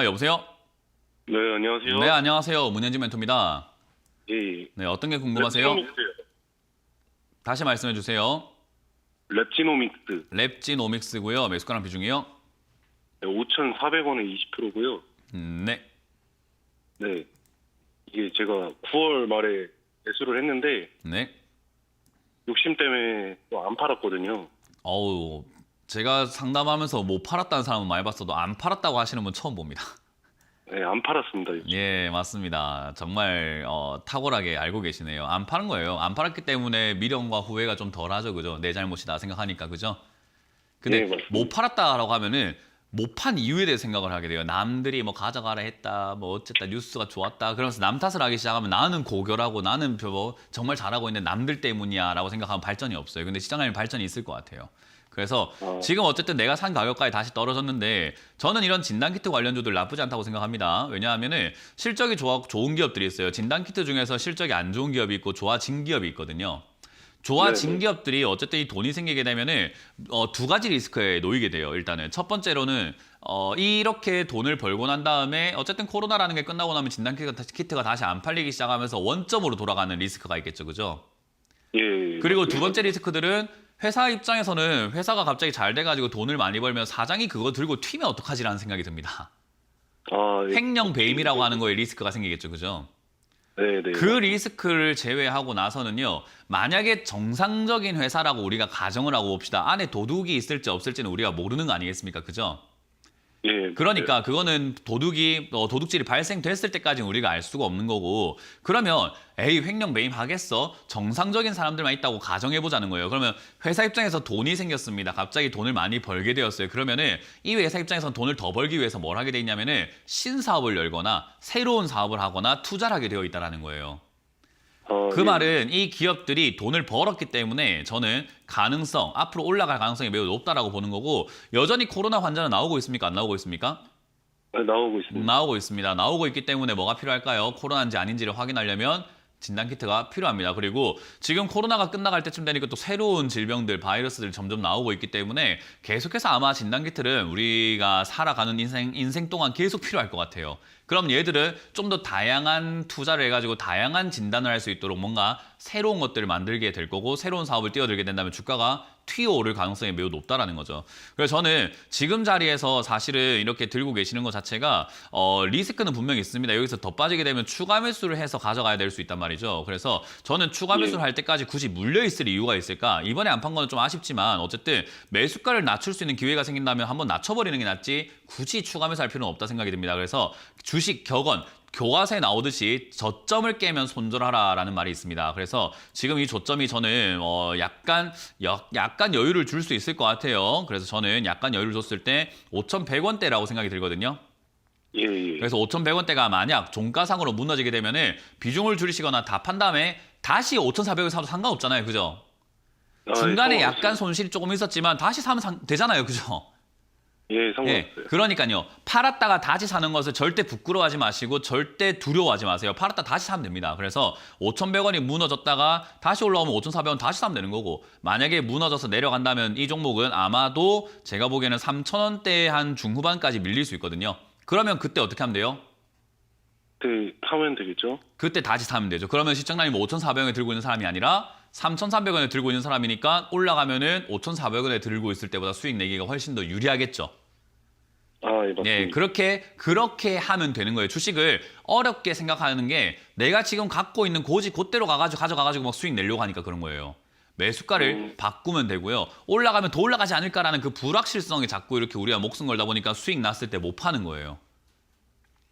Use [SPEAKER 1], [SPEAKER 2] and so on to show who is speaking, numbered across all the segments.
[SPEAKER 1] 아, 여보세요?
[SPEAKER 2] 네, 안녕하세요.
[SPEAKER 1] 네, 안녕하세요. 문현진 멘토입니다.
[SPEAKER 2] 예, 예.
[SPEAKER 1] 네, 어떤 게 궁금하세요?
[SPEAKER 2] 랩지노믹스요.
[SPEAKER 1] 다시 말씀해 주세요.
[SPEAKER 2] 랩지노믹스.
[SPEAKER 1] 랩지노믹스고요. 매수가랑 비중이요?
[SPEAKER 2] 네, 5,400원에 20%고요.
[SPEAKER 1] 음, 네.
[SPEAKER 2] 네. 이게 제가 9월 말에 매수를 했는데
[SPEAKER 1] 네.
[SPEAKER 2] 욕심 때문에 또 안 팔았거든요.
[SPEAKER 1] 어우, 제가 상담하면서 못 팔았다는 사람은 많이 봤어도 안 팔았다고 하시는 분 처음 봅니다.
[SPEAKER 2] 네, 안 팔았습니다.
[SPEAKER 1] 예, 맞습니다. 정말 어, 탁월하게 알고 계시네요. 안 파는 거예요. 안 팔았기 때문에 미련과 후회가 좀 덜하죠, 그죠? 내 잘못이다 생각하니까, 그죠? 근데
[SPEAKER 2] 네, 맞습니다.
[SPEAKER 1] 못 팔았다라고 하면은 못 판 이유에 대해 생각을 하게 돼요. 남들이 뭐 가져가라 했다, 뭐 어쨌다 뉴스가 좋았다. 그러면서 남 탓을 하기 시작하면 나는 고결하고 나는 뭐 정말 잘하고 있는데 남들 때문이야라고 생각하면 발전이 없어요. 근데 시장에 발전이 있을 것 같아요. 그래서
[SPEAKER 2] 어.
[SPEAKER 1] 지금 어쨌든 내가 산 가격까지 다시 떨어졌는데 저는 이런 진단키트 관련주들 나쁘지 않다고 생각합니다. 왜냐하면은 실적이 좋아, 좋은 기업들이 있어요. 진단키트 중에서 실적이 안 좋은 기업이 있고 좋아진 기업이 있거든요. 좋아진
[SPEAKER 2] 네네.
[SPEAKER 1] 기업들이 어쨌든 이 돈이 생기게 되면은 어, 두 가지 리스크에 놓이게 돼요. 일단은 첫 번째로는 어, 이렇게 돈을 벌고 난 다음에 어쨌든 코로나라는 게 끝나고 나면 진단 키트가 다시- 키트가 다시 안 팔리기 시작하면서 원점으로 돌아가는 리스크가 있겠죠, 그죠?
[SPEAKER 2] 예. 예.
[SPEAKER 1] 그리고 두 번째 리스크들은 회사 입장에서는 회사가 갑자기 잘 돼가지고 돈을 많이 벌면 사장이 그거 들고 튀면 어떡하지라는 생각이 듭니다.
[SPEAKER 2] 아, 예.
[SPEAKER 1] 횡령 배임이라고 하는 거에 리스크가 생기겠죠, 그죠?
[SPEAKER 2] 네, 네.
[SPEAKER 1] 그 리스크를 제외하고 나서는요, 만약에 정상적인 회사라고 우리가 가정을 하고 봅시다. 안에 도둑이 있을지 없을지는 우리가 모르는 거 아니겠습니까? 그죠?
[SPEAKER 2] 예.
[SPEAKER 1] 그러니까 그거는 도둑이 어, 도둑질이 발생됐을 때까지는 우리가 알 수가 없는 거고. 그러면 에이 횡령 매임 하겠어? 정상적인 사람들만 있다고 가정해 보자는 거예요. 그러면 회사 입장에서 돈이 생겼습니다. 갑자기 돈을 많이 벌게 되었어요. 그러면은 이 회사 입장에서는 돈을 더 벌기 위해서 뭘 하게 돼 있냐면은 신사업을 열거나 새로운 사업을 하거나 투자를 하게 되어 있다라는 거예요
[SPEAKER 2] 아,
[SPEAKER 1] 그
[SPEAKER 2] 예.
[SPEAKER 1] 말은 이 기업들이 돈을 벌었기 때문에 저는 가능성, 앞으로 올라갈 가능성이 매우 높다라고 보는 거고 여전히 코로나 환자는 나오고 있습니까? 안 나오고 있습니까?
[SPEAKER 2] 네, 나오고 있습니다.
[SPEAKER 1] 나오고 있습니다. 나오고 있기 때문에 뭐가 필요할까요? 코로나인지 아닌지를 확인하려면 진단 키트가 필요합니다. 그리고 지금 코로나가 끝나갈 때쯤 되니까 또 새로운 질병들, 바이러스들이 점점 나오고 있기 때문에 계속해서 아마 진단 키트는 우리가 살아가는 인생, 인생 동안 계속 필요할 것 같아요. 그럼 얘들은 좀 더 다양한 투자를 해가지고 다양한 진단을 할 수 있도록 뭔가 새로운 것들을 만들게 될 거고 새로운 사업을 뛰어들게 된다면 주가가 튀어 오를 가능성이 매우 높다라는 거죠. 그래서 저는 지금 자리에서 사실은 이렇게 들고 계시는 것 자체가 어, 리스크는 분명히 있습니다. 여기서 더 빠지게 되면 추가 매수를 해서 가져가야 될 수 있단 말이죠. 그래서 저는 추가
[SPEAKER 2] 예.
[SPEAKER 1] 매수를 할 때까지 굳이 물려 있을 이유가 있을까? 이번에 안 판 거는 좀 아쉽지만 어쨌든 매수가를 낮출 수 있는 기회가 생긴다면 한번 낮춰버리는 게 낫지 굳이 추가 매수할 필요는 없다 생각이 듭니다. 그래서 주식 격언 교과서에 나오듯이 저점을 깨면 손절하라라는 말이 있습니다. 그래서 지금 이 저점이 저는 어 약간 여- 약간 여유를 줄 수 있을 것 같아요. 그래서 저는 약간 여유를 줬을 때 5,100원대라고 생각이 들거든요.
[SPEAKER 2] 예, 예.
[SPEAKER 1] 그래서 5,100원대가 만약 종가상으로 무너지게 되면은 비중을 줄이시거나 다 판 다음에 다시 5,400원 사도 상관없잖아요. 그죠?
[SPEAKER 2] 아,
[SPEAKER 1] 중간에
[SPEAKER 2] 예,
[SPEAKER 1] 약간 손실이 조금 있었지만 다시 사면 상- 되잖아요. 그죠?
[SPEAKER 2] 예,
[SPEAKER 1] 예,
[SPEAKER 2] 상관없어요.
[SPEAKER 1] 그러니까요. 팔았다가 다시 사는 것을 절대 부끄러워하지 마시고 절대 두려워하지 마세요. 팔았다 다시 사면 됩니다. 그래서 5,100원이 무너졌다가 다시 올라오면 5,400원 다시 사면 되는 거고 만약에 무너져서 내려간다면 이 종목은 아마도 제가 보기에는 3,000원대 한 중후반까지 밀릴 수 있거든요. 그러면 그때 어떻게 하면 돼요?
[SPEAKER 2] 네, 하면 되겠죠?
[SPEAKER 1] 그때 다시 사면 되죠. 그러면 시청자님 5,400원에 들고 있는 사람이 아니라 3,300원에 들고 있는 사람이니까 올라가면은 5,400원에 들고 있을 때보다 수익 내기가 훨씬 더 유리하겠죠.
[SPEAKER 2] 아, 예, 맞습니다.
[SPEAKER 1] 네, 그렇게 그렇게 하면 되는 거예요. 주식을 어렵게 생각하는 게 내가 지금 갖고 있는 고지 그대로 가가지고 가져가가지고 막 수익 내려고 하니까 그런 거예요. 매수가를
[SPEAKER 2] 음.
[SPEAKER 1] 바꾸면 되고요. 올라가면 더 올라가지 않을까라는 그 불확실성이 자꾸 이렇게 우리가 목숨 걸다 보니까 수익 났을 때 못 파는 거예요.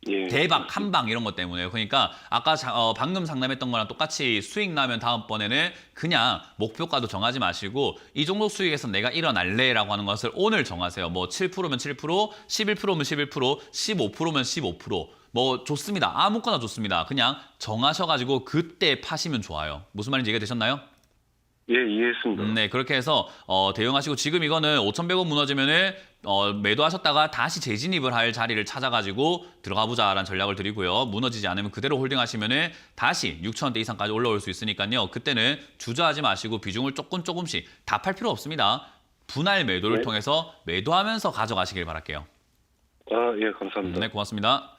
[SPEAKER 2] 예.
[SPEAKER 1] 대박 한방 이런 것 때문에 그러니까 아까 자- 어, 방금 상담했던 거랑 똑같이 수익 나면 다음번에는 그냥 목표가도 정하지 마시고 이 정도 수익에서 내가 일어날래라고 하는 것을 오늘 정하세요. 뭐 7%면 7%, 11%면 11%, 15%면 15%뭐 좋습니다. 아무거나 좋습니다. 그냥 정하셔가지고 그때 파시면 좋아요. 무슨 말인지 이해가 되셨나요?
[SPEAKER 2] 예, 이해했습니다.
[SPEAKER 1] 음, 네, 그렇게 해서 어, 대응하시고 지금 이거는 5,100원 무너지면은 어, 매도하셨다가 다시 재진입을 할 자리를 찾아가지고 들어가 보자라는 전략을 드리고요. 무너지지 않으면 그대로 홀딩하시면은 다시 6,000원대 이상까지 올라올 수 있으니까요. 그때는 주저하지 마시고 비중을 조금 조금씩 다 팔 필요 없습니다. 분할 매도를
[SPEAKER 2] 네.
[SPEAKER 1] 통해서 매도하면서 가져가시길 바랄게요.
[SPEAKER 2] 아, 예, 감사합니다.
[SPEAKER 1] 네, 고맙습니다.